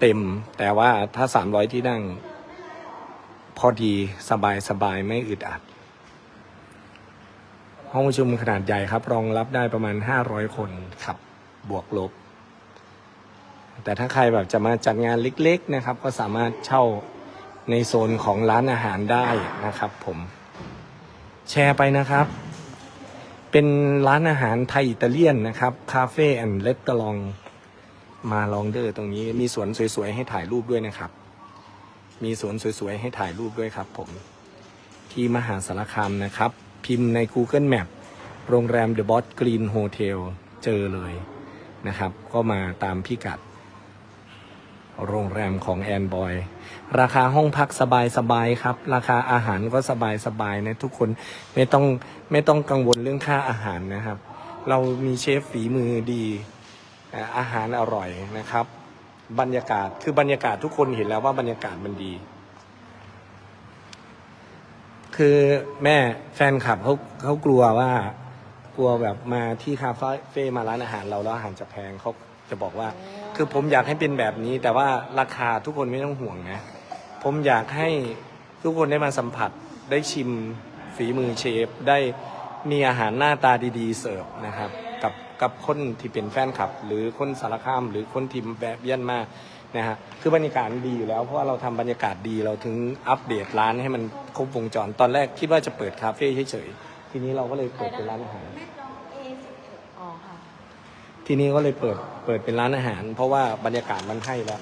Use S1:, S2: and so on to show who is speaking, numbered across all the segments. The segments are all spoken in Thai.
S1: เต็ม แต่ว่าถ้าสามร้อยที่นั่ง พอดีสบายสบายไม่อึดอัด ห้องประชุมขนาดใหญ่ครับ รองรับได้ประมาณ500คนครับ บวกลบ แต่ถ้าใครแบบจะมาจัดงานเล็ก ๆนะครับ ก็สามารถเช่าในโซนของร้านอาหารได้นะครับ ผม แชร์ไปนะครับ เป็นร้านอาหารไทยอิตาเลียนนะครับ คาเฟ่แอนด์เลสตอลอง มาลองเดอร์ตรงนี้มีสวนสวยๆให้ถ่ายรูปด้วยนะครับ มีสวนสวยๆให้ถ่ายรูปด้วยครับ ผม ที่มหาสารคามนะครับ พิมพ์ใน Google Map โรงแรม The Boss Green Hotel เจอเลยนะครับ ก็มาตามพิกัด โรงแรมของแอนบอย ราคาห้องพักสบายๆครับ ราคาอาหารก็สบายๆนะทุกคนไม่ต้องไม่ต้องกังวลเรื่องค่าอาหารนะครับ เรามีเชฟฝีมือดี อาอาหารอร่อยนะครับ บรรยากาศคือบรรยากาศทุกคนเห็นแล้วว่าบรรยากาศมันดี คือแม่แฟนคลับเขาเขากลัวว่ากลัวแบบมาที่คาเฟ่มาร้านอาหารเราแล้วอาหารจะแพงเขาจะบอกว่า คือผมอยากให้เป็นแบบนี้ แต่ว่าราคาทุกคนไม่ต้องห่วงนะ ผมอยากให้ทุกคนได้มาสัมผัสได้ชิมฝีมือเชฟได้มีอาหารหน้าตาดี ๆ เสิร์ฟนะครับ กับกับคนที่เป็นแฟนคลับ หรือคนสารคาม หรือคนทีมแบบเยี่ยนมากนะฮะคือบรรยากาศดีอยู่แล้วเพราะว่าเราทำบรรยากาศดีเราถึงอัปเดตร้านให้มันครบวงจรตอนแรกคิดว่าจะเปิดคาเฟ่เฉยๆทีนี้เราก็เลยเปิดเป็นร้านอาหาร
S2: อ๋อค่ะ
S1: ทีนี้ก็เลยเปิดเปิดเป็นร้านอาหาร เพราะว่าบรรยากาศมันให้แล้ว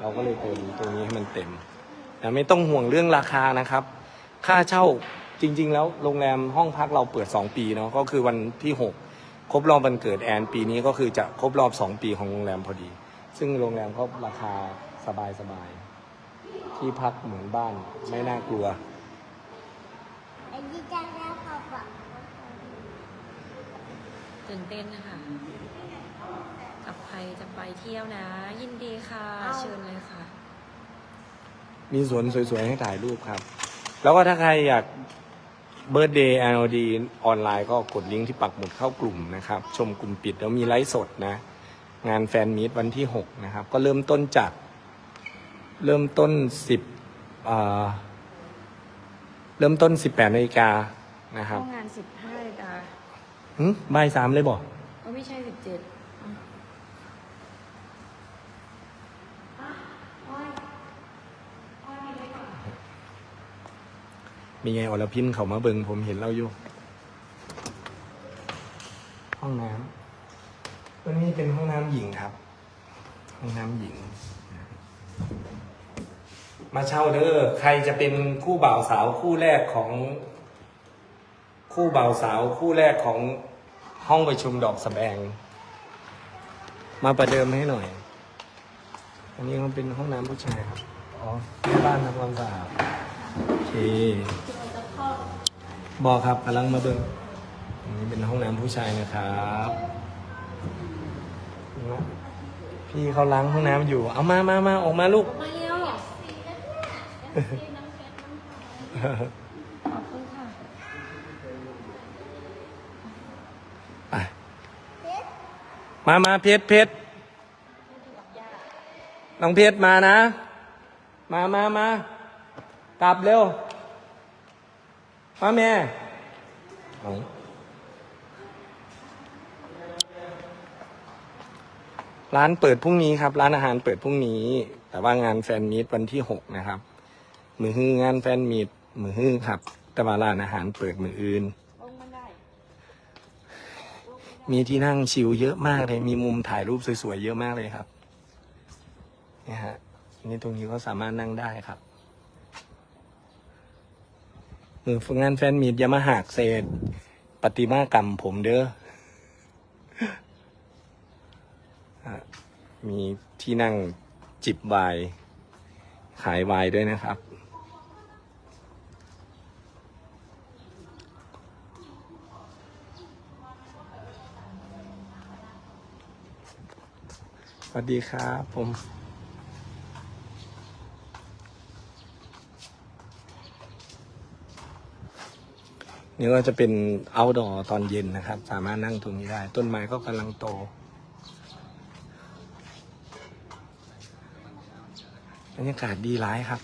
S1: เราก็เลยเติมตรงนี้ให้มันเต็มแต่ไม่ต้องห่วงเรื่องราคานะครับ ค่าเช่าจริง ๆ แล้วโรงแรมห้องพักเราเปิด 2 ปีเนาะก็คือวันที่ 6 ครบรอบวันเกิดแอนปีนี้ก็คือจะครบรอบ2ปีของโรงแรมพอดี ซึ่งโรงแรมเขาราคาสบายๆที่พักเหมือนบ้านไม่น่ากลัว
S3: ไอ้ที่จะแล้วเขาบอก
S2: ตื่นเต้นนะคะกับใครจะไปเที่ยวนะ ยินดีค่ะ เชิญเลยค่ะ
S1: มีสวนสวยๆให้ถ่ายรูปครับ แล้วก็ถ้าใครอยาก เบิร์ดเดย์ LD ออนไลน์ก็กดลิงก์ที่ปักหมุดเข้ากลุ่มนะครับ ชมกลุ่มปิดแล้วมีไลฟ์สดนะ งานแฟนมีตวันที่ 6 นะครับ ก็เริ่มต้นจาก เริ่มต้น 10อ่าเริ่มต้น 18นาฬิกานะครับ
S2: เข้างานสิบห้านาฬิกา
S1: หึบ่ายสามเลยบอก
S2: ก็ไม่ใช่สิบเจ็ด
S1: มีไงอรพินเขามาเบิงผมเห็นเราอยู่ ห้องน้ำตัวนี้เป็นห้องน้ำหญิงครับ ห้องน้ำหญิง มาเช่าเด้อใครจะเป็นคู่บ่าวสาวคู่แรกของ คู่บ่าวสาวคู่แรกของห้องประชุมดอกสแบง มาประเดิมให้หน่อย อันนี้มันเป็นห้องน้ำผู้ชายครับ อ๋อแม่บ้านทำความสะอาดโอเค บอกครับกำลังมาเบิ่งอันนี้เป็นห้องน้ำผู้ชายนะครับพี่เขาล้างห้องน้ำอยู่ เอามามามาออกมาลูก
S2: มาเร็วขอบคุณค่ะ
S1: ไปมามาเพชรเพชรน้องเพชรมานะ มามามา กลับเร็ว มาแม่เอาร้านเปิดพรุ่งนี้ครับ ร้านอาหารเปิดพรุ่งนี้ แต่ว่างานแฟนมีตวันที่หกนะครับ มือฮื้องานแฟนมีตมือฮื้อครับ แต่ว่าร้านอาหารเปิดมืออื่น
S2: ลงมาได้
S1: มีที่นั่งชิลเยอะมากเลย มีมุมถ่ายรูปสวยๆเยอะมากเลยครับเนี่ยฮะนี่ตรงนี้ก็สามารถนั่งได้ครับ มือฝึกงานแฟนมีดอยามาหักเศษปฏิมากรรมผมเด้อมีที่นั่งจิบไวน์ขายไวน์ด้วยนะครับ สวัสดีครับผม นี่ก็จะเป็น outdoor ตอนเย็นนะครับ สามารถนั่งตรงนี้ได้ ต้นไม้ก็กำลังโต บรรยากาศดีร้ายครับ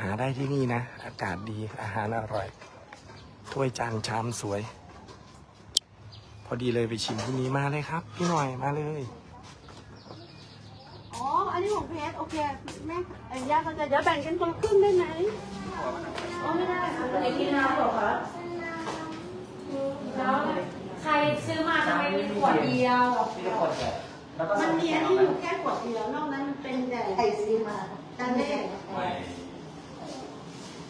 S1: หาได้ที่นี่นะ อากาศดีอาหารอร่อย ถ้วยจานชามสวย พอดีเลยไปชิมที่นี้มาเลยครับ พี่หน่อยมาเลย
S4: อ๋อ อันนี้ของเพชรโอเค แม่ไอ้ย่าเขาจะเดี๋ยวแบ่งกันคนละครึ่งได้ไหม อ๋อไม่ได้ค่ะไอ้กินน้ำหรอคะ
S2: แล้วใครซื้อมาทำไมมีขวดเดียว
S4: มันมีอันนี้อยู่แค่ขวดเดียวนอกนั้นมันเป็นแต่ไอซีมาจานแรก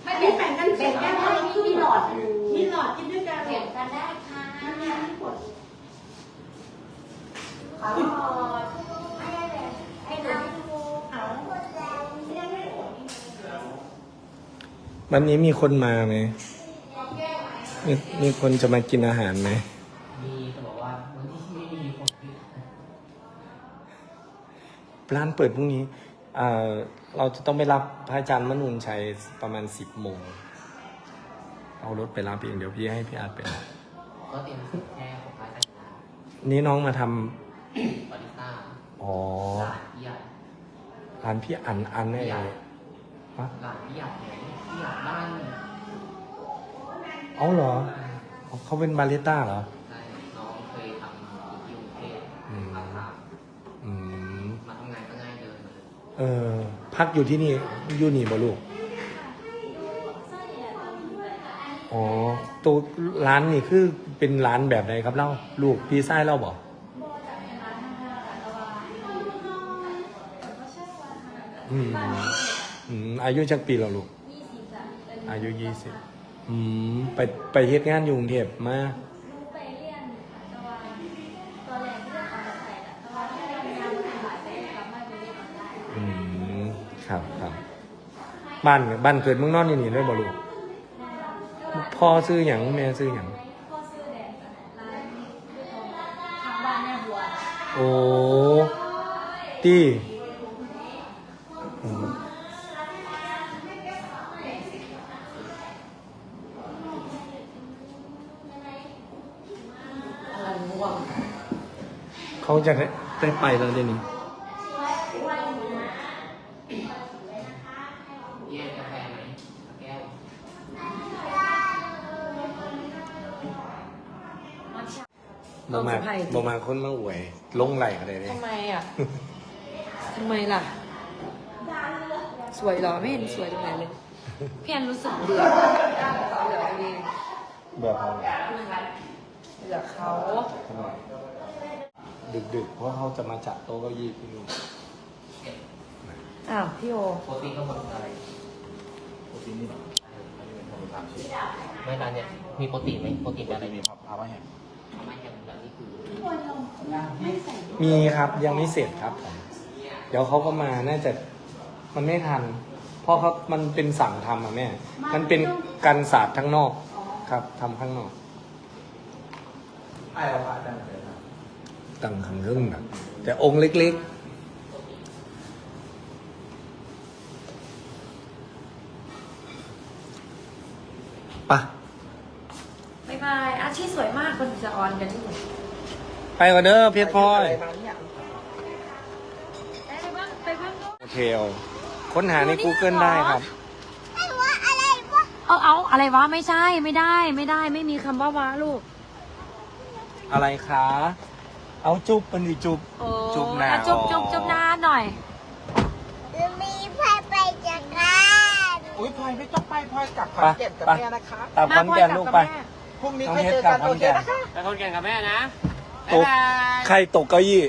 S4: อันนี้แบ่งกันแบ่งกันคนละครึ่งหลอดมีหลอดกินด้วยกัน
S3: เก็บกันได้ค่ะ
S4: มันมีอันนี้ขวด
S3: ขอไม่ได้เลยไอ้น้ำมูขาวคนแรงเนี่ยไม่
S1: วันนี้มีคนมาไหมมีมีคนจะมากินอาหารไหม
S5: มีแต่บอกว่าวันที่ไม่มีคนที่
S1: ร้านเปิดพรุ่งนี้เอ่อเราจะต้องไปรับพระอาจารย์มนุนชัยประมาณสิบโมง เอารถไปรับเองเดี๋ยวพี่ให้พี่อาร์ตไปรับ
S5: ก็เตรียมแค่ของร้านแต่งงาน
S1: นี่น้องมาทำ
S5: บาริสต้า
S1: อ๋อ
S5: หลานพี่ใหญ่
S1: ร้านพี่อันอันนี่เองฮะ
S5: หลานพี่ใหญ่ไง พี่ใหญ่บ้าน
S1: เอาเหรอ เขาเป็นบาริสต้าเหรอ
S5: ใช่น้องเคยทำอยู่ที่กรุงเทพ
S1: อืม
S5: อาสาม
S1: อืม
S5: มาทำงานก็ง่ายเดินมาเลย
S1: เออ พักอยู่ที่นี่ อยู่นี่บ่ลูก อ๋อ ตัวร้านนี่คือเป็นร้านแบบไหนครับเล่า ลูกพี่ไส้เล่าบอกอืม อืม อายุจักปีแล้วลูก อายุยี่สิบอืมไปไปเฮ็ดงานอยู่กรุงเทพมา
S3: รู้ไปเรียนค่ะแต่ว่าตอนแรกที่เราเอาไปแต่แต่ว่าที่เราทำมันหลายไปกลับมาดูได้ก่อนได้
S1: อืมครับครับ บ้านบ้านเกิดเมืองนอนอยู่นี่ด้วยบ่ลูกพ่อซื้ออย่างแม่ซื้ออย่าง
S3: พ่อซื้อแดงกับร้านทางบ้านแม่บัว
S1: โอ้ตี้อืม
S4: อะไรง่วง
S1: เขา จะได้ได้ไปแล้วเดี๋ยวนี้
S5: แยกกาแฟไหมแก้ว
S1: บ่มาบ่มาคนมาอวย ลงไหลอะไรเลย
S2: ทำไมอะ ทำไมล่ะ สวยเหรอ ไม่เห็นสวยตรงไหนเลยพี่แอนรู้สึกเบื่อเบื่อตัวเอง
S1: เบื่อเขา
S2: เบื่อเขา
S1: ดึกดึกๆ เพราะเขาจะมาจัดโต๊ะเก้าอี้ที่นี่
S2: อ้าว พี่โอ
S5: โปรตีนก็หมดอะไรโปรตีนนี่หรอไม่ร้านเนี่ยมีโปรตีนไหมโปรตีนแบบอะไรมีครับพามาแฮมพามาแฮมแบบนี้คือ
S1: มีครับยังไม่เสร็จครับผมเดี๋ยวเขาก็มาน่าจะมันไม่ทัน เพราะเขามันเป็นสั่งทำอะแม่ มันเป็นการศาสตร์ทั้งนอกครับทำข้างนอก ตั้งขังเรื่องนะแต่องค์เล็กๆปะ
S2: บ๊ายบายอาชีพสวยมากคนจะออนกันที่ไหน
S1: ไปก่อนเด้อเพชรพลอย
S2: ไปบ้างไปบ้าง
S1: โอเคเอาค้นหาใน Google ได้ครับ
S3: ไม่ว่าอะไรวะ
S2: เอาเอาอะไรวะไม่ใช่ไม่ได้ไม่ได้ ไม่มีคำว่าวะลูก
S1: อะไรคะ เอาจุบมันดิจุบ
S2: โอ้
S1: จุบหน้า
S2: อะจุบจุบ
S1: อ๋อ
S2: จุบหน้าหน่อย
S3: มีพายไปจากการ
S6: อุ้ยพลอยไม่ต้องไปพลอยกลับข
S1: ไป
S6: อนแก่นกับ
S1: ไป
S6: แม่นะคะ
S1: ตามคอนแก่นลูกไป
S6: พรุ่งนี้
S1: น้อง
S6: ค่อย
S1: เพช
S6: เจ
S1: ร
S6: อก
S1: ลั
S6: กับน
S1: ขอนแก่น
S6: โอเคนะคะ
S5: ไปคนแก่งกับแม่นะ
S1: ตกใครตกเก้าอี้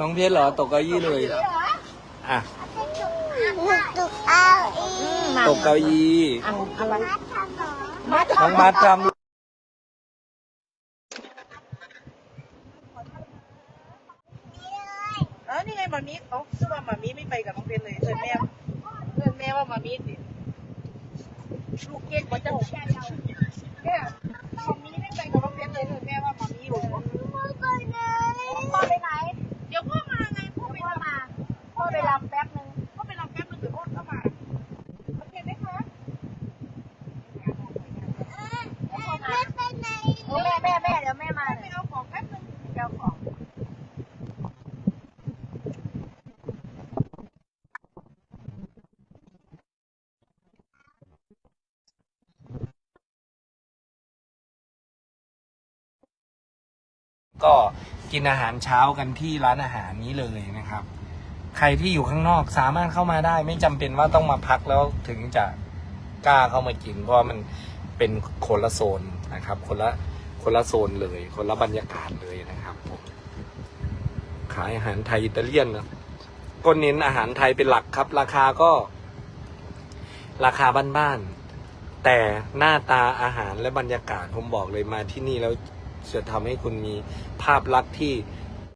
S1: น้องเพชรเหรอตกเก้าอี้เลยอะ
S3: ตุกเอาอีก
S1: ตกเก้าอี้
S6: อะไร
S3: มัดทำหรอ
S1: น้องมัดทำ
S6: เออนี่ไง มามีเอ้าคือว่ามามีไม่ไปกับน้องเพชรเลยเขื่อนแม่เขื่อนแม่ว่ามามีสิลูกเก่งกว่าเจ้าเนี่ยมามีไม่ไปกับน้องเพชรเลยเขื่อนแม่ว่ามามีอยู่
S3: พ่อไปไหน
S6: เดี๋ยวพ่อมาไงพ่อไปรับ
S3: มาพ่อไปรับแป๊บนึง
S6: พ่อไปรับแป๊บนึงเดี๋ยวพ่อก็มาโอเคไหมคะ
S3: แม่ไปไหนแม่แม่แม่เดี๋ยวแม่มา
S6: ไปเอาของแป๊บนึง
S3: เดี๋ยวของ
S1: ก็ กินอาหารเช้ากันที่ร้านอาหารนี้เลยนะครับ ใครที่อยู่ข้างนอกสามารถเข้ามาได้ ไม่จำเป็นว่าต้องมาพักแล้วถึงจะกล้าเข้ามากิน เพราะมันเป็นคนละโซนนะครับ คนละคนละโซนเลย คนละบรรยากาศเลยนะครับผมขายอาหารไทยอิตาเลียนนะก็เน้นอาหารไทยเป็นหลักครับ ราคาก็ ราคาบ้านๆแต่หน้าตาอาหารและบรรยากาศผมบอกเลยมาที่นี่แล้ว จะทำให้คุณมีภาพลักษณ์ที่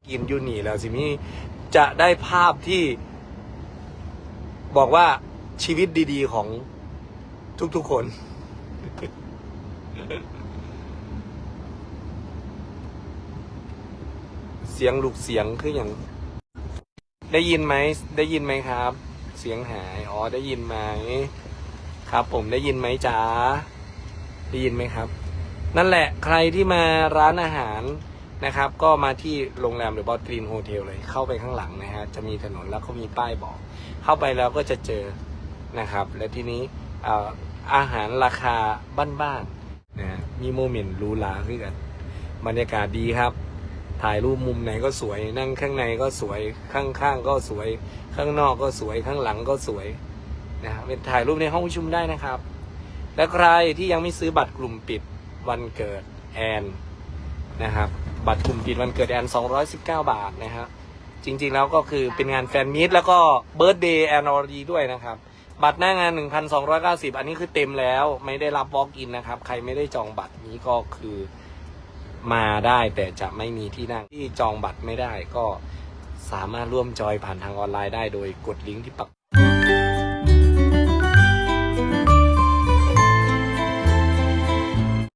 S1: กินยูนีแล้วสิมีจะได้ภาพที่ บอกว่าชีวิตดี ๆ ของทุก ๆ คน เสียงลูกเสียงคืออย่าง ได้ยินไหม ได้ยินไหมครับ เสียงหาย อ๋อ ได้ยินไหม ครับ ผมได้ยินไหมจ๊ะได้ยินไหมครับ นั่นแหละใครที่มาร้านอาหารนะครับ ก็มาที่โรงแรมหรือบอสตรีนโฮเทลเลยเข้าไปข้างหลังนะฮะจะมีถนนแล้วก็มีป้ายบอก เข้าไปแล้วก็จะเจอนะครับ และทีนี้ออาหารราคาบ้านๆนะฮะมีโมเมนต์รูหราขึ้นกันบรรยากาศดีครับ ถ่ายรูปมุมไหนก็สวย นั่งข้างในก็สวยข้างๆก็สวย ข้างนอกก็สวยข้างหลังก็สวยนะเป็นถ่ายรูปในห้องประชุมได้นะครับ และใครที่ยังไม่ซื้อบัตรกลุ่มปิด วันเกิดแอนนะครับบัตรกลุ่มปิดวันเกิดแอน 219 บาทนะครับจริงๆแล้วก็คือเป็นงานแฟนมีตแล้วก็เบิร์ d เดย์แอนอรีด้วยนะครับ บัตรหน้างาน 1,290 อันนี้คือเต็มแล้วไม่ได้รับวอล์กอินนะครับ ใครไม่ได้จองบัตรนี้ก็คือมาได้แต่จะไม่มีที่นั่งที่จองบัตรไม่ได้ก็สามารถร่วมจอยผ่านทางออนไลน์ได้โดยกดลิงก์ที่ปัก